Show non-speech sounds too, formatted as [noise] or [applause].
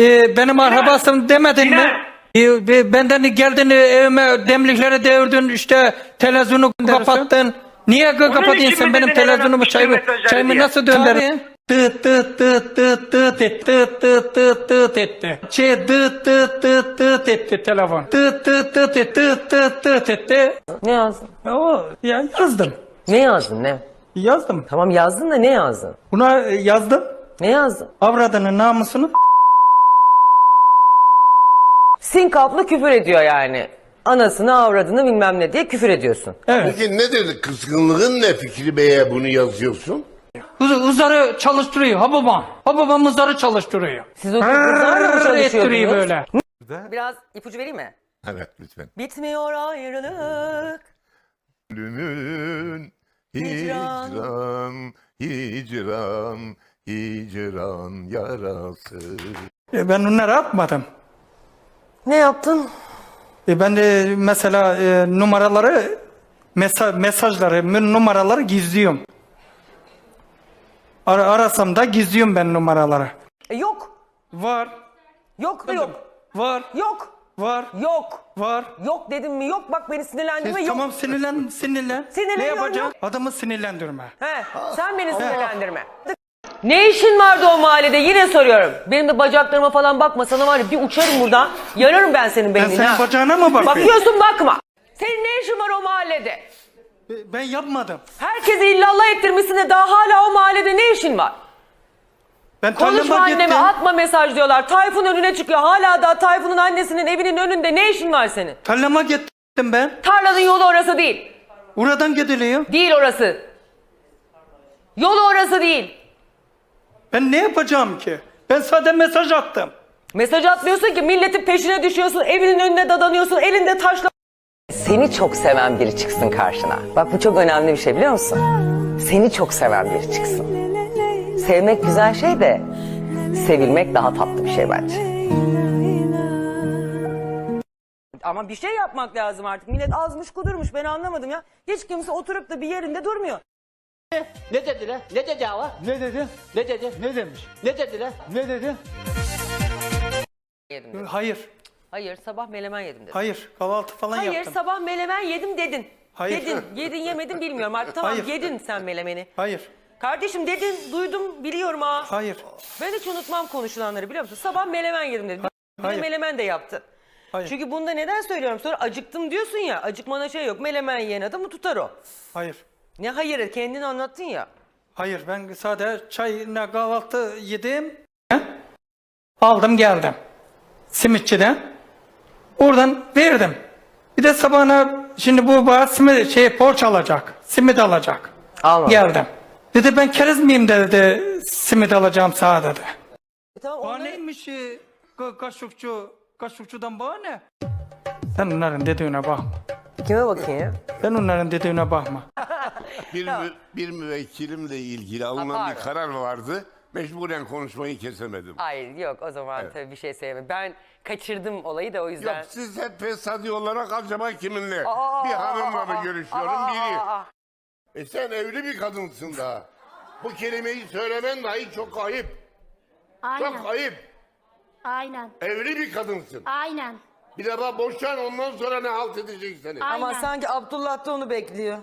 Ee, benim arabasım demedin mi? Ee, be- benden geldin e, evime demlikleri devirdin işte televizyonu kapattın. Niye ka- kapatıyorsun için sen mi benim televizyonumu çayımı, çayımı nasıl döndürdün? Tıt tıt tıt tıt tıt etti tıt tıt tıt tıt etti. Şey tıt tıt tıt tıt etti telefon. Tıt tıt tıt etti tıt tıt tıt etti. Ne yazdın? O ya yazdım. Ne yazdın ne? Yazdım. Tamam yazdın da ne yazdın? Buna e, yazdım. Ne yazdın? Avradının namusunu. Sinkaplı küfür ediyor yani. Anasını avradını bilmem ne diye küfür ediyorsun. Evet. Peki ne dedi? Kızgınlığın ne Fikri Bey'e bunu yazıyorsun? Hız, hızları çalıştırıyor. Ha babam. Ha babam hızları çalıştırıyor. Siz o kızlarla mı ettiriyor çalışıyordunuz? böyle. Biraz ipucu vereyim mi? Evet lütfen. Bitmiyor ayrılık. Gönlümün Hicran. hicran, hicran, hicran yarası. E, ben onları atmadım. Ne yaptın? E, ben de mesela e, numaraları mesaj, mesajları numaraları gizliyorum. Ara, arasam da gizliyorum ben numaraları. E, yok. Var. Yok da yok. Var. Yok. Var. Yok. Var. Yok dedim mi yok bak beni sinirlendirme Siz yok. tamam sinirlen sinirlen. ne Sinirleniyorum, yapacağım? Adamı sinirlendirme. He, sen beni sinirlendirme. Ne işin vardı o mahallede yine soruyorum. Benim de bacaklarıma falan bakma sana var ya bir uçarım buradan. Yararım ben senin Ben beynini senin ha. bacağına mı bakıyorum? Bakıyorsun bakma. Senin ne işin var o mahallede? Ben yapmadım. Herkesi illallah ettirmişsin de daha hala o mahallede ne işin var? Ben Konuşma anneme gittim. atma mesaj diyorlar. Tayfun önüne çıkıyor. Hala da Tayfun'un annesinin evinin önünde ne işin var senin? Tarlama gittim ben. Tarlanın yolu orası değil. Oradan gidiliyor. Değil orası. Yolu orası değil. Ben ne yapacağım ki? Ben sadece mesaj attım. Mesaj atmıyorsun ki milletin peşine düşüyorsun, evinin önüne dadanıyorsun, elinde taşla... Seni çok seven biri çıksın karşına. Bak bu çok önemli bir şey biliyor musun? Seni çok seven biri çıksın. Sevmek güzel şey de sevilmek daha tatlı bir şey bence. Ama bir şey yapmak lazım artık. Millet azmış kudurmuş ben anlamadım ya. Hiç kimse oturup da bir yerinde durmuyor. Ne dediler? Ne dedi hava? Ne dedi? Ne dedi? Ne demiş? Ne dediler? Ne dedi? Yedim dedim. Hayır. Hayır sabah melemen yedim dedim. Hayır. Kahvaltı falan Hayır yaptım. sabah melemen yedim dedin. Hayır. Dedin. [laughs] Yedin yemedin bilmiyorum artık. Tamam Hayır. yedin sen melemeni. Hayır. Kardeşim dedin duydum biliyorum ha. Hayır. Ben hiç unutmam konuşulanları biliyor musun? Sabah melemen yedim dedim. Bir de Hayır. melemen de yaptın. Hayır. Çünkü bunda neden söylüyorum? Sonra acıktım diyorsun ya. Acıkmana şey yok. Melemen yiyen adamı tutar o. Hayır. Ne hayır kendin anlattın ya. Hayır. Ben sadece çayla kahvaltı yedim. Aldım geldim. Simitçiden. Oradan verdim. Bir de sabahına şimdi bu bana simit, şey borç alacak. Simit alacak. Alma. Geldim. Dedi ben keriz miyim dedi. Simit alacağım sana dedi. E tamam Bana onları... neymiş e, ka- kaşıkçı, kaşıkçıdan bana ne? Sen onların dediğine bakma. Kime bakayım? Sen onların dediğine bakma. Bir, mü- bir müvekkilimle ilgili alınan pardon. bir karar vardı. Mecburen konuşmayı kesemedim. Hayır yok o zaman tabii bir şey söyleme. Ben kaçırdım olayı da o yüzden. Yok siz hep fesadi olarak acaba kiminle? Aa, bir hanımla aa, mı görüşüyorum aa, biri. aa, aa. E sen evli bir kadınsın daha. Bu kelimeyi söylemen dahi çok ayıp. Aynen. Çok ayıp. Aynen. Evli bir kadınsın. Aynen. Bir defa boşan ondan sonra ne halt edecek seni. Aynen. Ama sanki Abdullah da onu bekliyor.